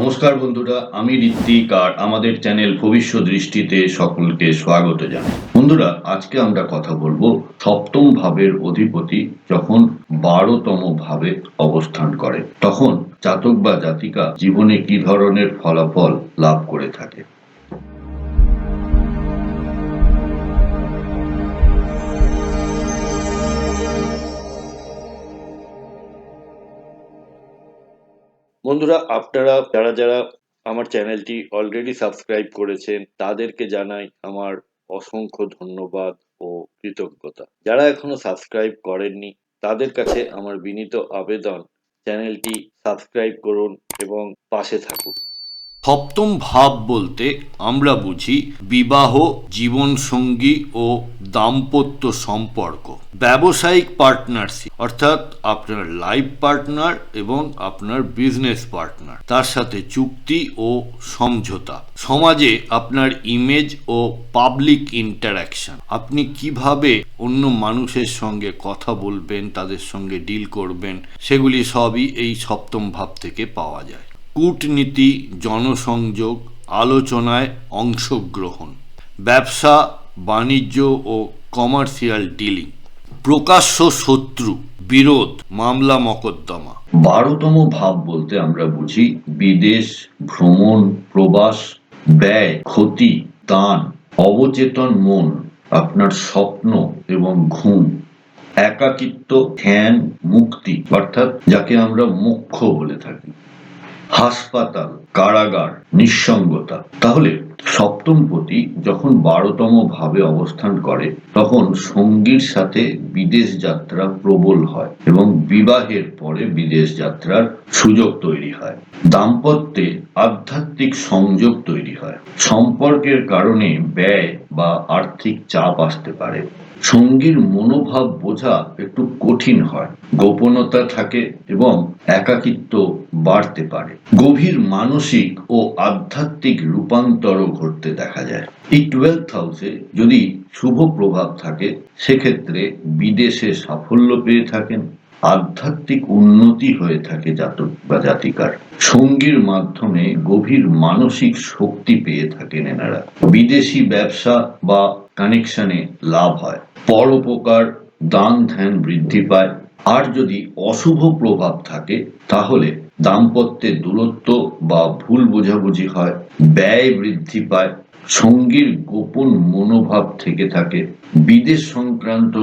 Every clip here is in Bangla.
নমস্কার বন্ধুরা, আমি ঋত্বিক আর আমাদের চ্যানেল ভবিষ্য দৃষ্টিতে সকলকে স্বাগত জানাই। বন্ধুরা, আজকে আমরা কথা বলব সপ্তম ভাবের অধিপতি যখন বারোতম ভাবে অবস্থান করে, তখন জাতক বা জাতিকা জীবনে কি ধরনের ফলাফল লাভ করে থাকে? বন্ধুরা, আপনারা, যারা যারা আমার চ্যানেলটি অলরেডি সাবস্ক্রাইব করেছেন, তাদেরকে জানাই আমার অসংখ্য ধন্যবাদ ও কৃতজ্ঞতা। যারা এখনও সাবস্ক্রাইব করেননি, তাদের কাছে আমার বিনীত আবেদন, চ্যানেলটি সাবস্ক্রাইব করুন এবং পাশে থাকুন। সপ্তম ভাব বলতে আমরা বুঝি বিবাহ, জীবনসঙ্গী ও দাম্পত্য সম্পর্ক। ব্যবসায়িক পার্টনারশিপ, অর্থাৎ আপনার লাইফ পার্টনার এবং আপনার বিজনেস পার্টনার। তার সাথে চুক্তি ও সমঝোতা। সমাজে আপনার ইমেজ ও পাবলিক ইন্টারাকশন। আপনি কীভাবে অন্য মানুষের সঙ্গে কথা বলবেন, তাদের সঙ্গে ডিল করবেন, সেগুলি সবই এই সপ্তম ভাব থেকে পাওয়া যায়। কূটনীতি, জনসংযোগ, আলোচনায় অংশগ্রহণ, ব্যবসা, বাণিজ্য ও কমার্শিয়াল ডিলিং, প্রকাশ্য শত্রু, বিরোধ, মামলা মকদ্দমা। বারোতম ভাব বলতে আমরা বুঝি বিদেশ, ভ্রমণ, প্রবাস, ব্যয়, ক্ষতি, দান, অবচেতন মন, আপনার স্বপ্ন এবং ঘুম, একাকিত্ব, ধ্যান, মুক্তি, অর্থাৎ যাকে আমরা মুখ্য বলে থাকি। হাসপাতাল কারাগার। নিঃসঙ্গতা। তাহলে সপ্তম সপ্তমপতি যখন বারোতম ভাবে অবস্থান করে, তখন সঙ্গীর সাথে বিদেশ যাত্রা প্রবল হয় এবং বিবাহের পরে বিদেশ যাত্রার সুযোগ তৈরি হয়। দাম্পত্যে আধ্যাত্মিক সংযোগ তৈরি হয়। সম্পর্কের কারণে ব্যয় বা আর্থিক চাপ আসতে পারে। সঙ্গীর মনোভাব বোঝা একটু কঠিন হয়। গোপনতা থাকে এবং একাকিত্ব বাড়তে পারে। গভীর মানসিক ও আধ্যাত্মিক রূপান্তরও ঘটতে দেখা যায়। এই টুয়েলথ হাউসে যদি শুভ প্রভাব থাকে, সেক্ষেত্রে বিদেশে সাফল্য পেয়ে থাকেন, আধ্যাত্মিক উন্নতি হয়ে থাকে জাতক বা জাতিকার। সঙ্গীর মাধ্যমে গভীর মানসিক শক্তি পেয়ে থাকেন এনারা। বিদেশি ব্যবসা বা কানেকশনে লাভ হয়। পরোপকার দান ধ্যান বৃদ্ধি পায়। আর যদি অশুভ প্রভাব থাকে, তাহলে দাম্পত্যের দূরত্ব বা ভুল বোঝাবুঝি হয়, ব্যয় বৃদ্ধি পায়, সঙ্গীর গোপন মনোভাব থেকে থাকে, বিদেশ সংক্রান্ত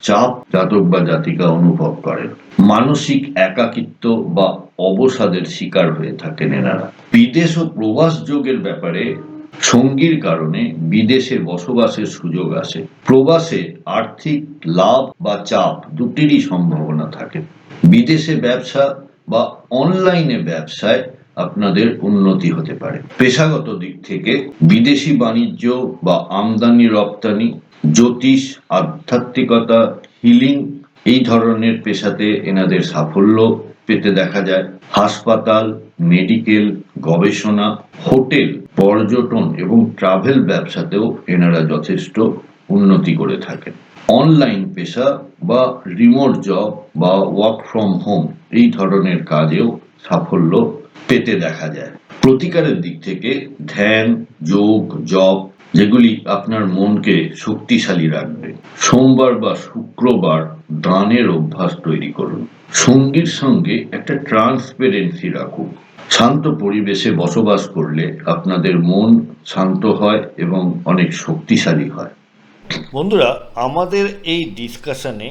চাপ জাতক বা জাতিকা অনুভব করেন মানসিক একাকিত্ব বা অবসাদের শিকার হয়ে থাকেন এনারা। বিদেশ ও প্রবাস যোগের ব্যাপারে সঙ্গীর কারণে বিদেশে বসবাসের সুযোগ আসে। প্রবাসে আর্থিক লাভ বা চাপ দুটিরই সম্ভাবনা থাকে। বিদেশে ব্যবসা বা অনলাইনে ব্যবসায় আপনাদের উন্নতি হতে পারে। পেশাগত দিক থেকে বিদেশি বাণিজ্য বা আমদানি, রপ্তানি, জ্যোতিষ, আধ্যাত্মিকতা, হিলিং এই ধরনের পেশাতে এনাদের সাফল্য পেতে দেখা যায়। হাসপাতাল, মেডিকেল, গবেষণা, হোটেল, পর্যটন এবং ট্রাভেল ব্যবসাতেও এনারা যথেষ্ট উন্নতি করে থাকেন। অনলাইন পেশা বা রিমোট জব বা ওয়ার্ক ফ্রম হোম এই ধরনের কাজেও সাফল্য পেতে দেখা যায়। প্রতিকারের দিক থেকে ধ্যান, যোগ জব যেগুলি আপনার মনকে শক্তিশালী রাখবে। সোমবার বা শুক্রবার দানের অভ্যাস তৈরি করুন। সঙ্গীর সঙ্গে একটা ট্রান্সপারেন্সি রাখুন। শান্ত পরিবেশে বসবাস করলে আপনাদের মন শান্ত হয় এবং অনেক শক্তিশালী হয়। বন্ধুরা আমাদের এই ডিসকাশনে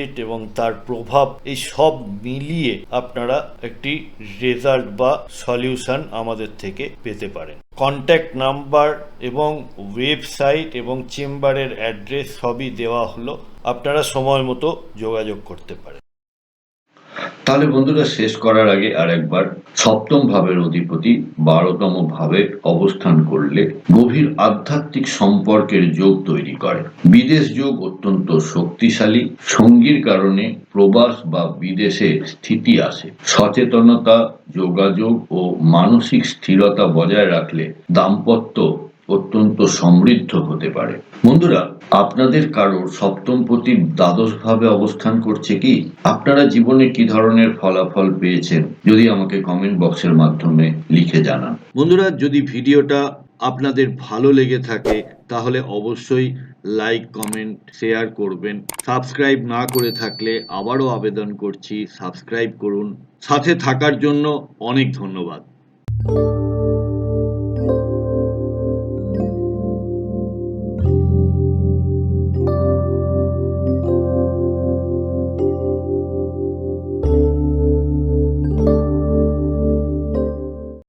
এবং তার প্রভাব, এই সব মিলিয়ে আপনারা একটি রেজাল্ট বা সলিউশন আমাদের থেকে পেতে পারেন। কন্ট্যাক্ট নাম্বার এবং ওয়েবসাইট এবং চেম্বারের অ্যাড্রেস সবই দেওয়া হলো। আপনারা সময় মতো যোগাযোগ করতে পারেন। তাহলে বন্ধুরা শেষ করার আগে আর একবার সপ্তম ভাবের অধিপতি বারোতম ভাবে অবস্থান করলে গভীর আধ্যাত্মিক সম্পর্কের যোগ তৈরি করে। বিদেশ যোগ অত্যন্ত শক্তিশালী, সঙ্গীর কারণে প্রবাস বা বিদেশে স্থিতি আসে। সচেতনতা, যোগাযোগ ও মানসিক স্থিরতা বজায় রাখলে দাম্পত্য অত্যন্ত সমৃদ্ধ হতে পারে। বন্ধুরা, আপনাদের কারোর সপ্তম প্রতি দ্বাদশ ভাবে অবস্থান করছে কি? আপনারা জীবনে কি ধরনের ফলাফল পেয়েছেন? যদি আমাকে কমেন্ট বক্সের মাধ্যমে লিখে জানান। বন্ধুরা, যদি ভিডিওটা আপনাদের ভালো লেগে থাকে, তাহলে অবশ্যই লাইক কমেন্ট শেয়ার করবেন। সাবস্ক্রাইব না করে থাকলে আবারও আবেদন করছি। সাবস্ক্রাইব করুন। সাথে থাকার জন্য অনেক ধন্যবাদ।